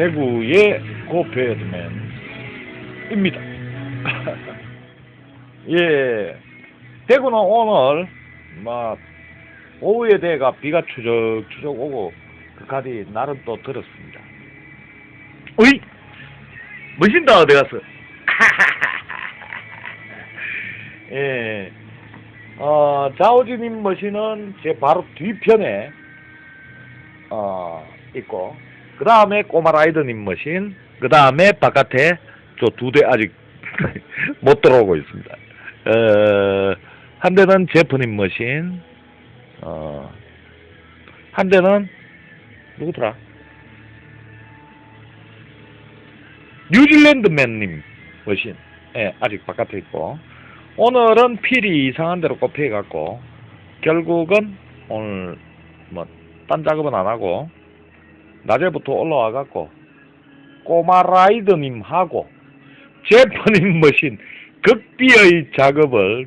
대구의 고패드맨입니다. 예, 대구는 오늘 막 오후에 대가 비가 추적추적 오고 그까지 날은 또 들었습니다. 어이, 멋진다 어디 갔어? 예, 어 자오지님 머신은 제 바로 뒤편에 어 있고 그 다음에 꼬마라이더님 머신 그 다음에 바깥에 저 두 대 아직 못 들어오고 있습니다. 어, 한 대는 제프님 머신 어, 한 대는 누구더라? 뉴질랜드맨님 머신 예, 아직 바깥에 있고 오늘은 필이 이상한 대로 꼽혀갖고 결국은 오늘 뭐 딴 작업은 안 하고 낮에부터 올라와 갖고 꼬마 라이더님하고 제퍼님 머신 극비의 작업을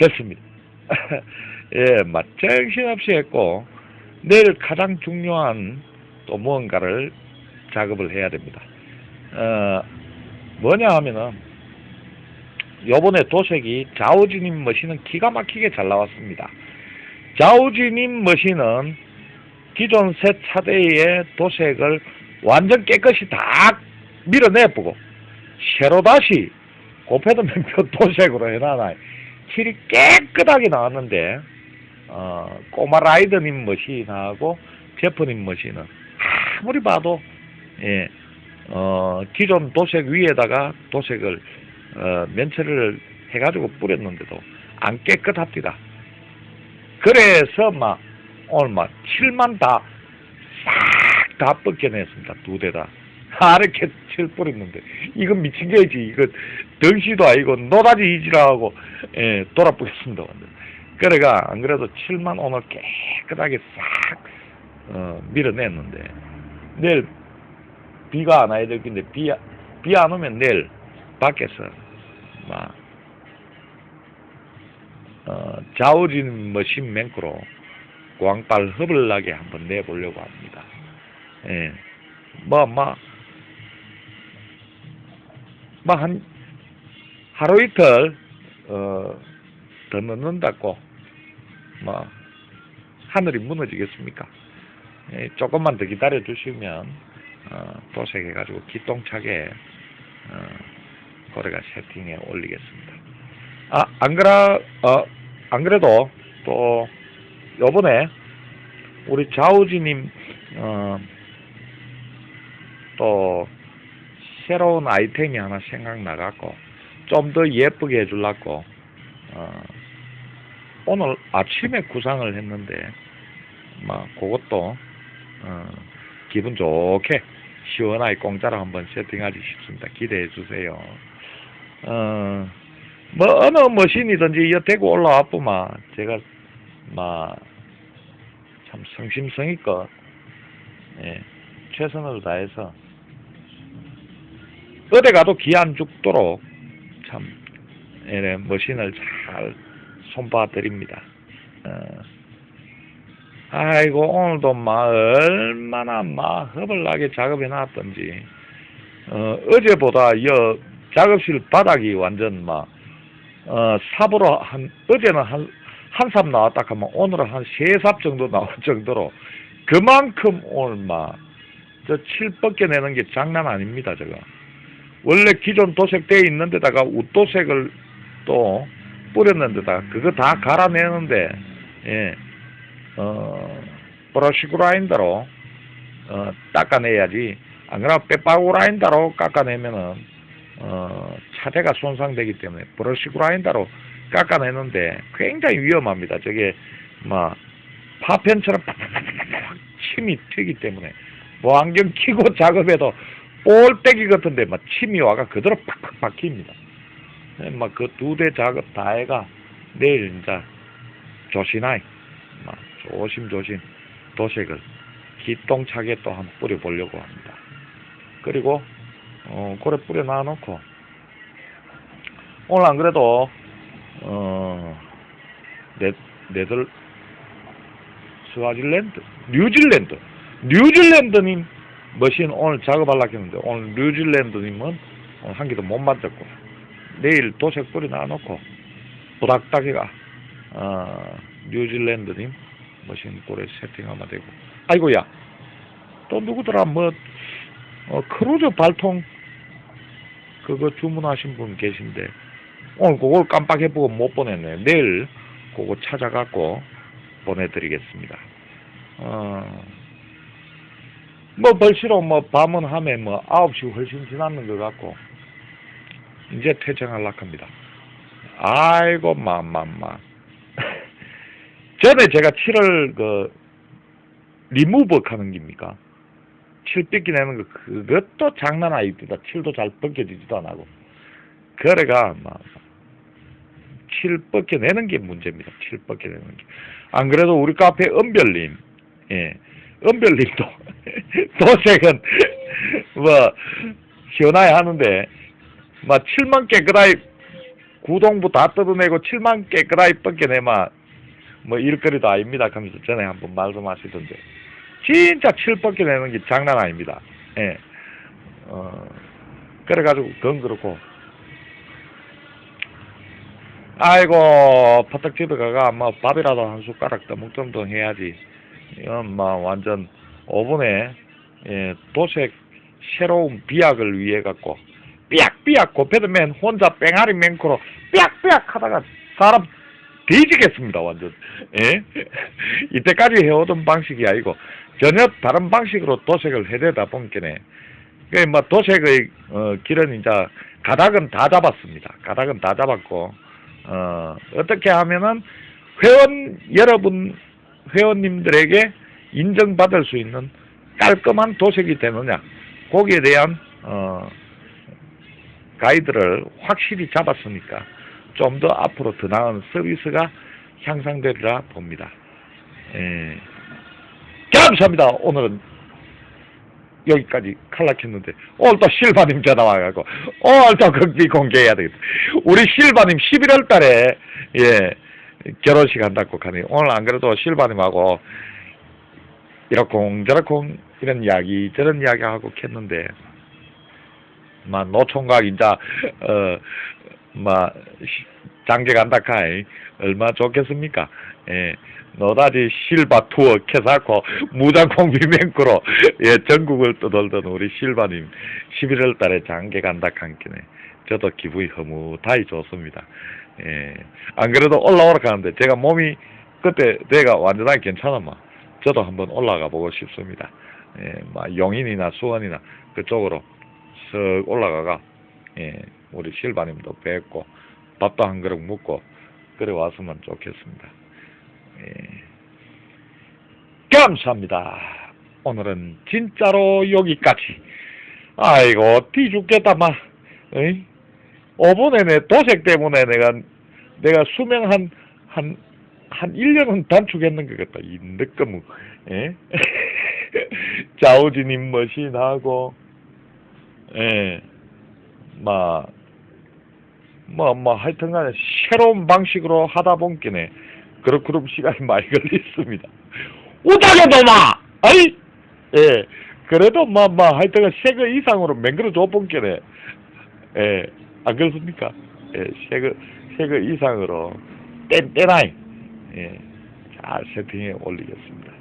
했습니다. 예, 막 정신없이 했고 내일 가장 중요한 또 무언가를 작업을 해야 됩니다. 어, 뭐냐 하면은 요번에 도색이 자오지님 머신은 기가 막히게 잘 나왔습니다. 자오지님 머신은 기존 새 차대의 도색을 완전 깨끗이 다 밀어내보고 새로 다시 고패드맨표 도색으로 해놔놔 칠이 깨끗하게 나왔는데 어, 꼬마 라이더님 머신하고 제프님 머신은 아무리 봐도 예, 어, 기존 도색 위에다가 도색을 어, 면체를 해가지고 뿌렸는데도 안 깨끗합니다. 그래서 막 막 칠만 다 싹 다 벗겨냈습니다. 두 대 다. 하얗게 칠 뿌렸는데 이건 미친 게지. 이거 덩시도 아니고 노다지 이지라하고 예, 돌아보겠습니다. 그래가 안 그래도 칠만 오늘 깨끗하게 싹 어, 밀어냈는데 내일 비가 안 와야 될 텐데 비, 비 안 오면 내일 밖에서 막 어, 좌우진 머신 맹크로 광빨 흡을 나게 한번 내보려고 합니다. 예. 뭐, 막, 뭐, 한, 하루 이틀, 어, 더 넣는다고, 뭐, 하늘이 무너지겠습니까? 예, 조금만 더 기다려 주시면, 어, 도색해가지고 기똥차게, 어, 고래가 세팅해 올리겠습니다. 아, 안 그라, 어, 안 그래도 또, 요번에 우리 좌우지님 어, 또 새로운 아이템이 하나 생각나갖고 좀 더 예쁘게 해주려고 어, 오늘 아침에 구상을 했는데 막 그것도 어, 기분 좋게 시원하게 공짜로 한번 세팅하지 싶습니다. 기대해 주세요. 어, 뭐 어느 머신이든지 이 대구 올라와보면 제가 막참 성심성의껏 예, 최선을 다해서 어디 가도 기 안 죽도록 참 예, 머신을 잘 손봐 드립니다. 어, 아이고 오늘도 막 얼마나 막 허벌나게 작업해 놨던지 어, 어제보다 여 작업실 바닥이 완전 막 어, 삽으로 한 어제는 한 한 삽 나왔다 하면 오늘은 한 세 삽 정도 나올 정도로 그만큼 오늘 막저 칠 벗겨내는 게 장난 아닙니다 저거. 원래 기존 도색되어 있는 데다가 웃도색을 또 뿌렸는 데다가 그거 다 갈아내는데 예, 어, 브러쉬 그라인더로 어, 닦아내야지. 안 그러면 빼빠구 라인더로 깎아내면은 어, 차대가 손상되기 때문에 브러쉬 그라인더로 깎아내는데 굉장히 위험합니다. 저게 막 파편처럼 팍팍팍팍 침이 튀기 때문에 뭐 안경 끼고 작업해도 볼때기 같은데 막 침이 와가 그대로 팍팍 박힙니다. 막 그 두 대 작업 다 해가 내일 이제 조심하이 막 조심조심 도색을 기똥차게 또 한번 뿌려보려고 합니다. 그리고 어 고래 뿌려 놔놓고 오늘 안 그래도 어 네, 네덜 스와질랜드 뉴질랜드. 뉴질랜드님 머신 오늘 작업하려고 했는데 오늘 뉴질랜드님은 오늘 한 개도 못 만졌고 내일 도색 뿌리 놔놓고 부닥다기가 어, 뉴질랜드님 머신 꼴에 세팅하면 되고. 아이고야. 또 누구더라? 뭐 어, 크루즈 발통 그거 주문하신 분 계신데 오늘 그걸 깜빡해보고 못 보냈네. 내일 그거 찾아갖고 보내드리겠습니다. 어, 뭐 벌시로 뭐 밤은 함에 뭐 9시 훨씬 지났는 것 같고 이제 퇴장하려고 합니다. 아이고 마마마 전에 제가 7월 그 리무버 하는 겁니까? 칠 뺏기 내는 거 그것도 장난 아닙니다. 칠도 잘 벗겨지지도 안 하고. 거래가 막 칠 벗겨내는 게 문제입니다. 칠 벗겨내는 게. 안 그래도 우리 카페 은별님, 예, 은별님도 도색은 뭐 시원하게 하는데 막 7만 깨끗하게 구동부 다 뜯어내고 7만 깨끗하게 벗겨내면 뭐 일거리도 아닙니다. 하면서 전에 한번 말씀하시던데 진짜 칠 벗겨내는 게 장난 아닙니다. 예. 어, 그래가지고 그건 그렇고 아이고 파떡 집에 가가 뭐 밥이라도 한 숟가락 더묵정도 해야지. 이건 뭐 완전 오븐에 예, 도색 새로운 비약을 위해 갖고 삐약삐약 고패드맨 혼자 뺑아리 맹코로 삐약삐약 하다가 사람 뒤지겠습니다 완전. 예? 이때까지 해오던 방식이 아니고 전혀 다른 방식으로 도색을 해대다 보니까네. 그뭐 도색의 어, 길은 이제 가닥은 다 잡았습니다. 가닥은 다 잡았고 어, 어떻게 하면은 회원 여러분 회원님들에게 인정받을 수 있는 깔끔한 도색이 되느냐 거기에 대한 어, 가이드를 확실히 잡았으니까 좀 더 앞으로 더 나은 서비스가 향상되리라 봅니다. 예. 감사합니다. 오늘은 여기까지 칼락했는데 오늘 또 실바님 전화 와가지고 오늘 또 극비 공개해야 되겠다. 우리 실바님 11월 달에 예 결혼식 한다고 하니 오늘 안 그래도 실바님하고 이러쿵 저러쿵 이런 이야기 저런 이야기 하고 했는데 막 노총각 이제 어막 장계 간다 카이 얼마 좋겠습니까? 예. 노다지 실바 투어 캐사코 무장공 비맹구로 예 전국을 떠돌던 우리 실바님 11월 달에 장계 간다 한끼네 저도 기분이 흐뭇하이 좋습니다. 예. 안 그래도 올라오라 하는데 제가 몸이 그때 내가 완전하게 괜찮으면 저도 한번 올라가 보고 싶습니다. 예, 막 용인이나 수원이나 그쪽으로 쓱 올라가가 예, 우리 실바님도 뵙고 밥도 한 그릇 먹고 그래 왔으면 좋겠습니다. 예. 감사합니다. 오늘은 진짜로 여기까지. 아이고 뒤 죽겠다 마. 어이? 5분에 내 도색 때문에 내가 내가 수명 한한 한 1년은 단축했는 것 같다. 이 늦거무. 예? 자우지님 머신하고 예. 막 뭐, 뭐, 하여튼 간에 새로운 방식으로 하다 보니까네, 그렇, 그럼 시간이 많이 걸렸습니다. 우다게 도 마! 아이! 예. 그래도 뭐, 뭐, 하여튼 세거 이상으로 맹글어 줘 본 게네. 예. 안 그렇습니까? 예. 세거, 세거 이상으로 땐때나이 예. 잘 세팅해 올리겠습니다.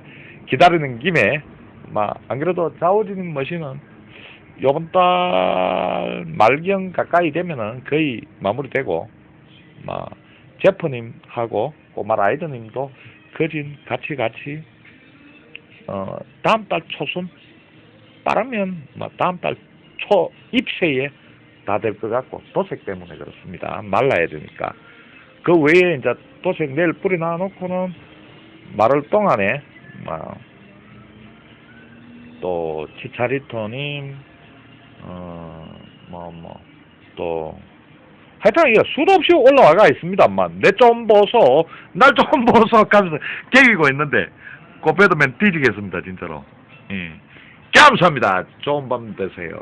기다리는 김에, 막, 안 그래도 자오지님 머신은 요번 달 말경 가까이 되면은 거의 마무리되고, 막, 제프님하고 꼬마 라이더님도 거진 같이 같이, 어, 다음 달 초순, 빠르면, 뭐, 다음 달 초 입새에 다 될 것 같고, 도색 때문에 그렇습니다. 말라야 되니까. 그 외에 이제 도색 내일 뿌리 놔놓고는 말을 동안에, 막, 또, 치차리토님, 어, 뭐, 뭐, 또, 하여튼, 이거 수도 없이 올라와가 있습니다만, 내 좀 보소, 날 좀 보소, 하면서 개기고 있는데, 고배드맨 뒤지겠습니다, 진짜로. 예. 감사합니다. 좋은 밤 되세요.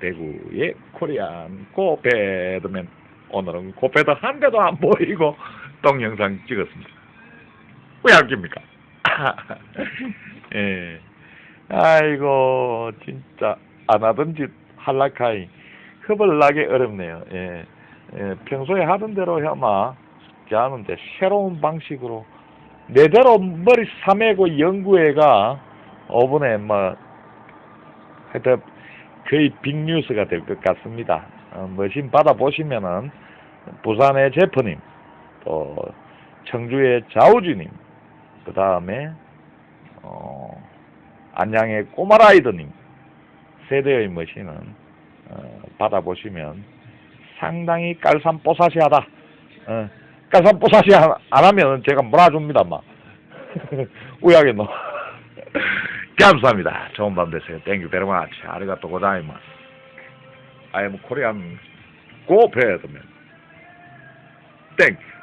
대구의 코리안 고배드맨. 오늘은 고배드 한 대도 안 보이고, 동영상 찍었습니다. 왜 아깁니까? 예. 아이고 진짜 안 하던 짓 할라카이 흡을 나기 어렵네요. 예. 예, 평소에 하던 대로 해마 하는데 새로운 방식으로 내대로 머리 싸매고 연구회가 5분에 뭐 하여튼 거의 빅뉴스가 될 것 같습니다. 어, 머신 받아보시면은 부산의 제프님 또 청주의 자우주님 그 다음에 어, 안양의 꼬마라이더님 세대의 머신은 어, 받아보시면 상당히 깔쌈뽀사시하다. 어, 깔쌈뽀사시 안, 안 하면 제가 몰아줍니다, 막. 우야게 너. 감사합니다. 좋은 밤 되세요. You very much. 아리가또 고자이마스. I am Korean. Go. Thank you.